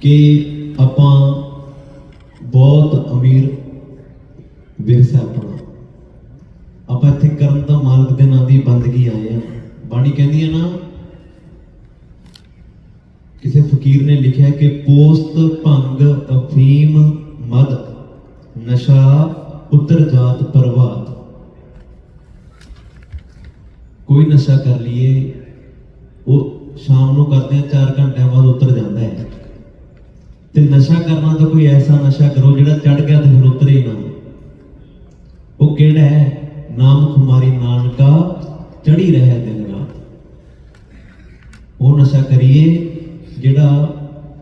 ਕਿ ਆਪਾਂ ਬਹੁਤ ਅਮੀਰ ਵਿਰਸਾ ਆਪਣਾ ਆਪਾਂ ਇੱਥੇ ਕਰਨ ਦਾ ਮਾਲਕ ਦੇ ਨਾਂ ਦੀ ਬੰਦਗੀ ਆਏ ਆ। ਬਾਣੀ ਕਹਿੰਦੀ ਹੈ ਨਾ, ਕਿਸੇ ਫਕੀਰ ਨੇ ਲਿਖਿਆ ਕਿ ਪੋਸਤ ਭੰਗ ਅਫੀਮ ਮਦ, ਨਸ਼ਾ ਉਤਰ ਜਾਤ ਪ੍ਰਵਾਤ। ਕੋਈ ਨਸ਼ਾ ਕਰ ਲਈਏ, ਉਹ ਸ਼ਾਮ ਨੂੰ ਕਰਦੇ ਆ 4 ਘੰਟੇ ਬਾਅਦ ਉਤਰ ਜਾਂਦਾ ਹੈ ਤੇ ਨਸ਼ਾ ਕਰਨਾ ਤਾਂ ਕੋਈ ਐਸਾ ਨਸ਼ਾ ਕਰੋ ਜਿਹੜਾ ਚੜ ਗਿਆ ਤੇ ਫਿਰ ਉਤਰੇ ਨਾ। ਉਹ ਕਿਹੜਾ ਹੈ? ਨਾਮ ਕੁਮਾਰੀ ਨਾਨਕਾ ਚੜੀ ਰਹਿ ਦਿਨ ਰਾਤ। ਉਹ ਨਸ਼ਾ ਕਰੀਏ ਜਿਹੜਾ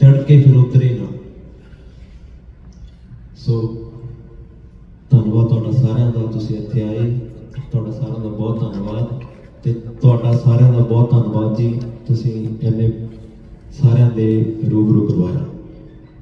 ਚੜ ਕੇ ਫਿਰ ਉਤਰੇ ਨਾ। ਸੋ ਧੰਨਵਾਦ ਤੁਹਾਡਾ ਸਾਰਿਆਂ ਦਾ, ਤੁਸੀਂ ਇੱਥੇ ਆਏ। ਤੁਹਾਡਾ ਸਾਰਿਆਂ ਦਾ ਬਹੁਤ ਧੰਨਵਾਦ ਤੇ ਤੁਹਾਡਾ ਸਾਰਿਆਂ ਦਾ ਬਹੁਤ ਧੰਨਵਾਦ ਜੀ। ਤੁਸੀਂ ਇੰਨੇ ਸਾਰਿਆਂ ਦੇ ਰੂਬਰੂ ਕਰਵਾਇਆ।